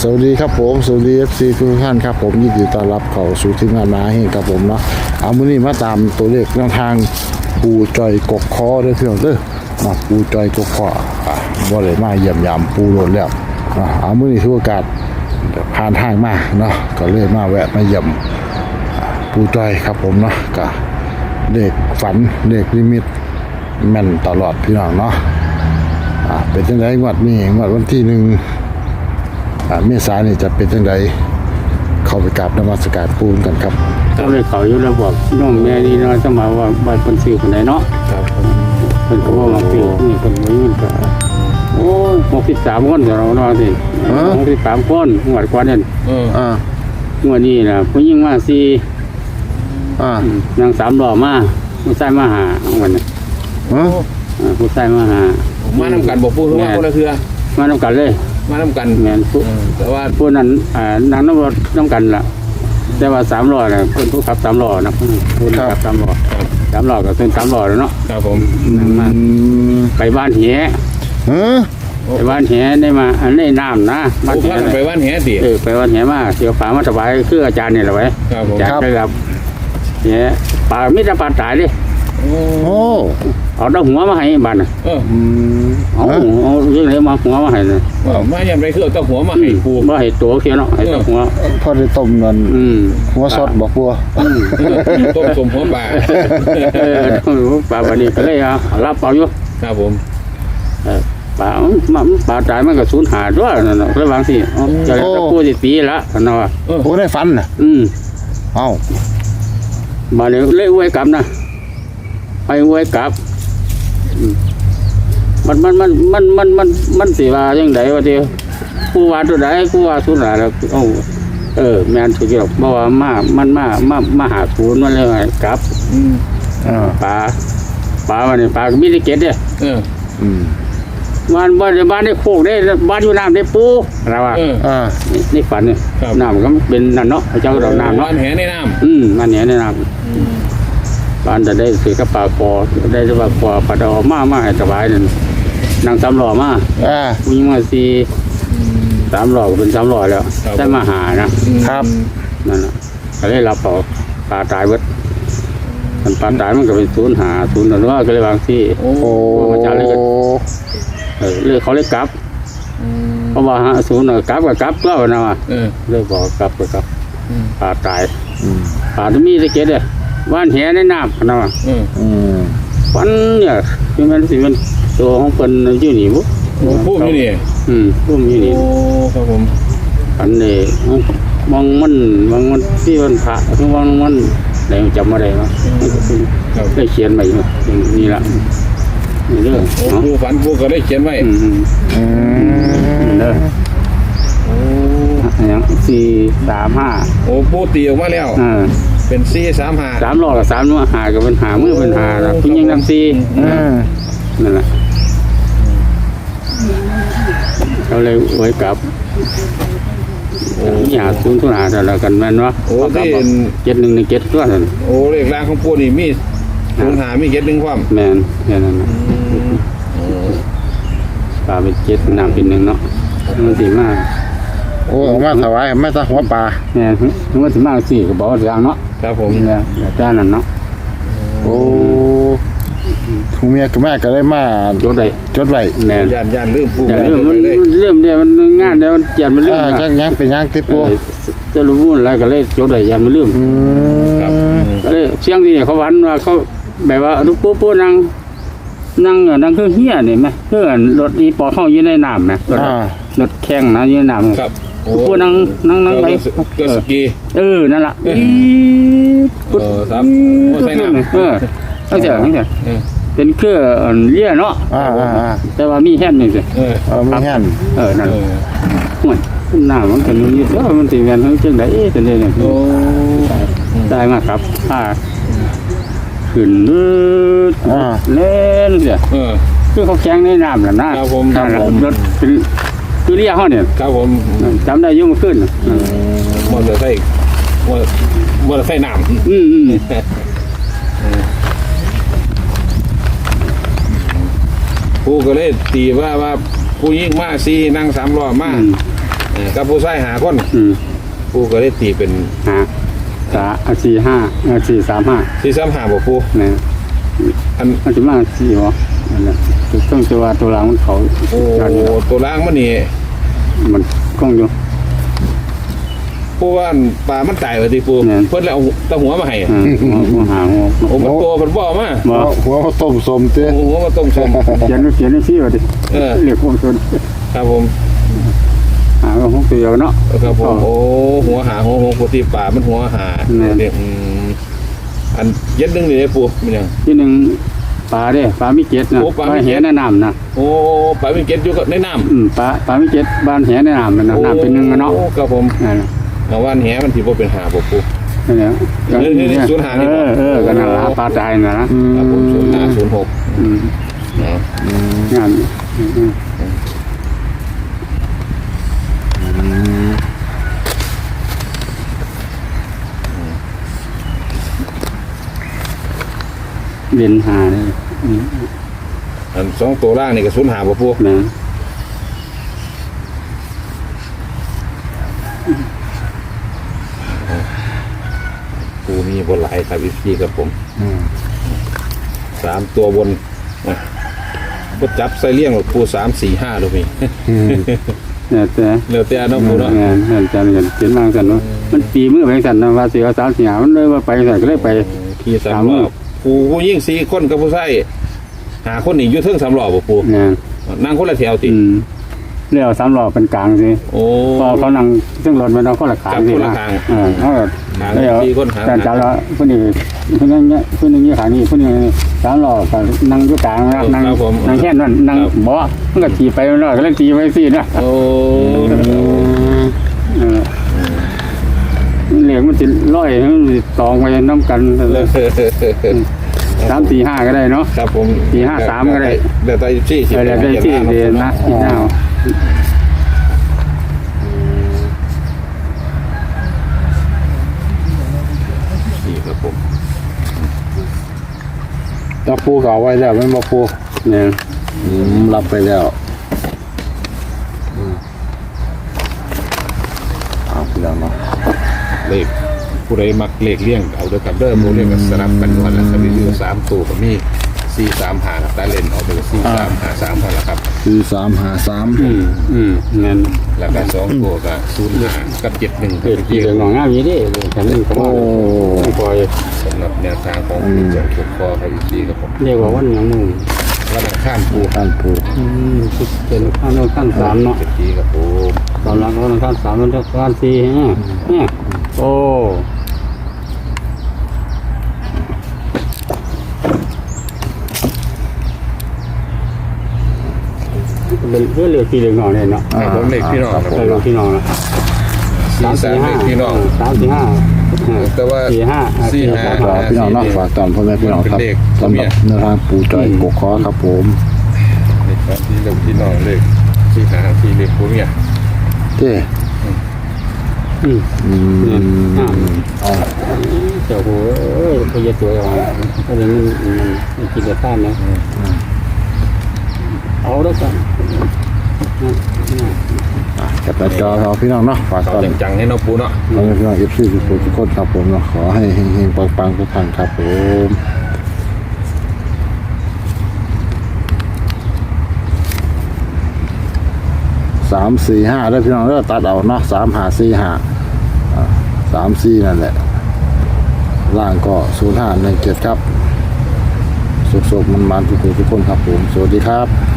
สวัสดีครับผมสวัสดีเอฟซีทุกท่านครับผมยินดีต้อนรับเข้าสู่ทีมงานมาให้ครับผมเนาะเอามือนี้มาตามตัวเลขแนวทางปูจอยกกคอเด้อพี่น้องเด้อมาปูจอยกกคออะบ่ได้มาเยี่ยมยามปูโลดแล้วเนาะเอามือนี้ถือโอกาสผ่านทางมาเนาะก็เลยมาแวะมาเยี่ยมปูจอยครับผมเนาะก็เลขฝันเลขลิมิตแม่นตลอดพี่น้องเนาะอะเป็นจังไดงวดนี้งวดวันที่หนึ่ง เมษานี่จะเป็นจังไดเข้าไปกราบนมัสการปูนกันครับก็เลยเขาอยู่แล้วบอกน้องแม่นี่เนาะจะมาว่าบ้านคนซื้อคนไหนเนาะครับผมเพิ่นก็ว่ามาซื้อนี่เพิ่นบ่มีเงินก็โอ้ยหกสิบสามคนเดี๋ยวเราเนาะสิหกสิบสามคนงวดก่อนนั่นเอออ่างวดนี้น่ะผู้หญิงมาสี่อ่าอืมนางสามหล่อมาผู้ชายมาหาวันนี้ฮะอ่าผู้ชายมาหา มานำกันบอกพูดว่าคนละเทือมานำกันเลย มานำกันแม่นผู้เออแต่ว่าผู้นั้นอ่านางน้ำรถน้ำกันล่ะ แต่ว่าสามหล่อน่ะเพิ่นผู้ขับสามหล่อนะเพิ่นผู้ขับสามหล่อสามหล่อก็เป็นสามหล่อแล้วเนาะ ครับผมนั่งมาอืมไปบ้านเหียฮะไปบ้านแหได้มาอันนี้น้ำนะบ้านโอ้แหพากันไปบ้านแหติเออไปบ้านแหมาเสียวฝามาถวายคืออาจารย์นี่แหละไว้ครับผมอาจารย์ได้รับแหป่ามิตรปลาตายดิโอ้โอ้ เอาดอกหัวมาให้บ้านน่ะเอออืมเอาฮะเอาเรื่องไหนมาหัวมาให้น่ะว่ามาอย่างไรคือเอาเต้าหัวมาให้ปูบ่ให้ตัวเขียวเนาะให้ดอกหัว พอได้ต้มเงินอืมหัวสดบอกปัวต้มสมหัวปลาเออปลาบัดนี้ก็เลยเอารับเอาอยู่ครับผมเออปลามันปลาตายมันก็สูญหายด้วยนั่นน่ะระวังสิเอาจะได้ตะปูสิปีละนั่นเนาะเออโอ้ได้ฟันน่ะอืม เอ้า มาเลยเลยอวยกลับนะไปอวยกลับอื มมันมันมันมันมันมันมันสิว่าจังไดวะเดียวกูว่าตัวใดกูว่าสุดาแล้วเอ้าเออ แม่นถูกแล้วบ่ว่ามามันมามามาหาศูนย์มันเลยว่ากลับอืมอ่าปลาปลาวันนี้ปลาก็มีได้เก็ดเด้เอออืมบ้านบ้านบ้านได้โคกได้บ้านอยู่น้ำได้ปูเราว่าเอออ่านี่นี่ฝันเนี่ยครับน้ำก็เป็นนั่นเนาะพระเจ้าก็ดอกน้ำเนาะบ้านแหในน้อืมมันเนี่ยนี่น้ำ บ้านจะได้ซื้อกระปาคอได้กระปาคอปลาดอมามาให้สบายนั่นนางสามหล่อมาอ่ามีมาสี่สามหล่อก็เป็นสามหล่อแล้วได้มาหานะำครับนั่นน่ะก็เลยรับเอาปลาตายเบิดมันปลาตายมันก็เป็นศูนย์หาศูนย์หรือว่าก็เลยวางที่โอ้โอ้อาจารย์เลยก็เออเลยเขาเลยกลับอืมเพราะว่าหาศูนย์น่ะกลับก็กลับก็นะว่าเออเลยบอกกลับก็กลับอืมปลาตายอืมปลาที่มีตะเกียบเลย ว่านแหในน้ำนะว่าเอออืมฟันเนี่ยคือมันสิมันตัวของเพิ่นอยู่นี่บุโอ้พูดอยู่นี่อืมพุ่มอยู่นี่โอ้ครับผมอันนี้มองมันมองมันที่มันพระคือมองมันไหนจำมาได้มั้งครับได้เขียนไว้อยู่นี่ละนี่เรื่องโอ้เนาะปูฝันปูก็ได้เขียนไว้อืมอืมอืมเด้อโอ้อันยังสี่สามห้าโอ้ปูตีออกมาแล้วอ่า เป็นสี่สามห้าสามหลอดกับสามนัวหากับเป็นหามือเป็นหานะคุณยังนำสี่อืมนั่นแหละเขาเลยไว้กลับโอ้นี่หาศูนย์ทุนหาแต่ละกันแม่นวะโอ้ที่ เจ็ดหนึ่งหนึ่งเจ็ดตัวนั่นโอ้เลขร่างของปูนี่มีศูนย์หามีเก็ดหนึ่งความแม่นแค่นั้นนะปลาเป็นเจ็ดน้ำเป็นหนึ่งเนาะมันสีมาก โอ้เอามาถวายไม่ตาหัวปลาแม่นมันสีมากสี่ก็บอกว่าเสียงเนาะครับผมนี่แหละแต่จ้านั่นเนาะโอ้ทุกเมียกับแม่ก็ได้มาโจดได้จดไว้แม่นย่านย่านลืมปูแต่ไปเรื่องมันเลยเรื่องเดียวมันงานเดียวมันเจียนมันเรื่ออ่างจังยังเป็นยังติปูจะรู้วุ่นอะไรก็เลยโจดได้ยันมันเรื่องอืครับมก็เลยเสียงที่เนี่ยเขาวันว่าเขาแบบว่าลูกปูปูนั่งนั่งเออนั่งคือเฮียนี่ไหมเพื่อนรถอีปอเข้าอยู่ในน้ำไหมรถอ่ารถแข่งนะอยู่ในน้ำครับ โอ้ปูนั่งนั่งนั่งไปเกิดสกีเออนั่นล่ะเอออี๊ดเออครับโอ้ใส่น้ำเออตั้งแต่ตั้งแต่เออเป็นเครืออ่อนเลี้ยเนาะอ่าอ่าอ่าแต่ว่ามีแฮนด์นี่สิเออเอาไม่แห้นเออนั่นเออห่วยหน้ามันกันอยู่เออมันสิแม่นเฮาจังได๋จังได๋เนี่ยโอ้ได้มาครับผ้าขึ้นลืดอ่าเล่นเสียเออคือเขาแข่งในน้ำน่ะนะครับผมนั่นน่ะครับผมรถเป็นคือ เรียกเขาเนี่ยครับผมจำได้อยุ่งขึ้นมอเตอร์ไซค์มอมอเตอร์ไซค์น้ำอืมอืมผู้ก็เลยตีว่าว่าผู้ยิ่งมาซีนั่งสามล้อมาอืมเออกับผู้ชายหาคนอืมปูก็ได้ตีเป็นหาสาอะสี่ห้าเออสี่สามห้าสี่สามหาบ่ปูเนี่ยอันมันจะมาสี่หรอนั่นแหละต้องจะว่าตัวหลังมันเขาโอ้จานนี้ตัวล่างมันนี่ มันกล้องอยู่ ปูว่าอันปลามันตายไปทีปูเนี่ยเพิ่นแล้วเอาตะหัวมาให้อืมหัวหัวหางหัวโอ้มันตัวมันบ่เอามาบ่หัวเขาต้มสมเต้โอ้หัวมันต้มชม เขียนเขียนในซี่ว่าดิเออ เรียกพวกชนครับผมหางของตัวเดียวเนาะ ครับผมโอ้หัวหาหัวหัวปกติปลามันหัวหาเนี่ยเนี่ยอืมอันเย็ดหนึงนี่ได้ปูมันยังที่หนึ่ง ปลาเด้ปลาไม่เก็ดนะโอ้ปลาไม่เก็ดแหแนะนำนะโอ้ปลาเป็นเก็ดอยู่กับในน้ำอืมปลาปลาไม่เก็ดบ้านแหแนะนำมันนะน้ำเป็นหนึ่งอะเนาะโอ้ครับผมนั่นน่ะเอาว่านแหมันที่บ่เป็นหาบ่ปู นั่นแหละเออนี่นี่ศูนย์หานี่เอบ่ อเออกันนั่นละปลาตายน่ะนะครับผมศูนย์ห้าศูนย์หกอืมเนาะงานอืม เรียนหาเลยอืมอันสองตัวล่างนี่ก็ศูนย์หาบ่ปูนะปูมีบนหลายครับอีพีกับผมสามตัวบนนะก็จับใส่เลี่ยงหมดปูสามสี่ห้าดูมีเนี่ยแต่เร็วแต่เนาะปูเนาะงานงานจันกันเขียนวางสันเนาะมันปีมือไปสันนะว่าเสียสามสี่หามันเลยว่าไปสันก็เลยไปขี่สามสามรมื้ออบ ปูผู้ยิ่งสี่คนกับผู้ใส่หาคนหนีอยู่เทิงสามรอบบ่ปูงานนั่งคนละแถวติ อืมเรียกว่าสามรอบเป็นกลางสิโอ้ พอเขานั่งซึ่งรถมันเอาคนละขางจับสิคนละนะทางเออเขาก็ทางเรียกว่าสี่คนหาการจับแล้วคนนี้คนนี้เนี่ยคนนี้ขางนี้คนนี้สามรอบก็นั่งอยู่กลางนะนั่งครับผมนั่งแค่นั้นนั่งครับบ่มันก็ตีไปแล้วก็เลยตีไปสินะโอ้เออเหลียงมันจะร้อยมันสิตองไปน้ำกันเลย สามสี่ห้าก็ได้เนาะ ครับผมสี่ห้าสามก็ได้ เดี๋ยวใจสี่สิบเออแล้วได้ที่เดียนนะที่เน่าสี่ครับผมตะปูก็เอาไว้แล้วแมันมาปูเนี่ยอืมรับไปแล้วอืมเอาไปแล้วเนาะ เลข ผู้ใดมักเลขเลี่ยงเอาเด้อครับเด้อโมเลี่ยงกันสลับกันวันละครับมีอยู่สามตัวก็มีสี่สามหาครับตาเล่นเอาไปสี่สามหาสามพันละครับ คือสามหาสามอืมอืมเงินแล้วก็สองตัวก็ศูนย์ห้ากับเจ็ดหนึ่งเกิดกี่เรื่องงองามอย่างนี้ดิฉันนี่เขาโอ้ว่าไม่ปล่อยสำหรับแนวทางของผู้จัดถูกคอครับอีกทีครับผมเรียกว่าวันหยังมึงวันอังคารปูท่านปูอืมคิดเป็นข้างโน้นข้างสามเนาะเจ็ดทีครับผมตอนหลังข้างข้างสามมันจะข้างสี่ฮะเนี่ยโอ้ เป็นเรื่องเรือกี่เรื่องนอนเนี่ยเนาะครับผมเลขพี่น้องครับผเรื่องมพี่น้องนะสี่สามเลขพี่น้อง สามสี่ห้าแต่ว่าสี่ห้าสี่ห้าฝากพี่น้องเนาะฝากตอนพ่อแม่พี่น้องครับเป็นเลขสำหรับแนวทางปูจอยกกคอครับผมนี่ครับที่เลขพี่น้องเลขสี่หาที่เลขผู้เนี่ยเจ้อืมอืมเอาเจ้าหัวเอ้ยพยาตัวเอาก็เลยมันมันกินแต่ข้าวนะ เอาแล้วกันจับตาจอเราพี่น้องเนาะฝากเขาตอนจังๆให้น้องปูเนาะเราพี่น้องเอฟซีทุกคนทุกคนครับผมเนาะขอให้เฮงๆปังๆทุกท่านครับผมสามสี่ห้าแล้วพี่น้องเลือกตัดเอาเนาะสามหาสี่ห้าอ่าสามสี่นั่นแหละล่างก็ศูนย์ห้าหนึ่งเจ็ดครับสุกๆมันๆทุกคนทุกคนครับผม สวัสดีครับ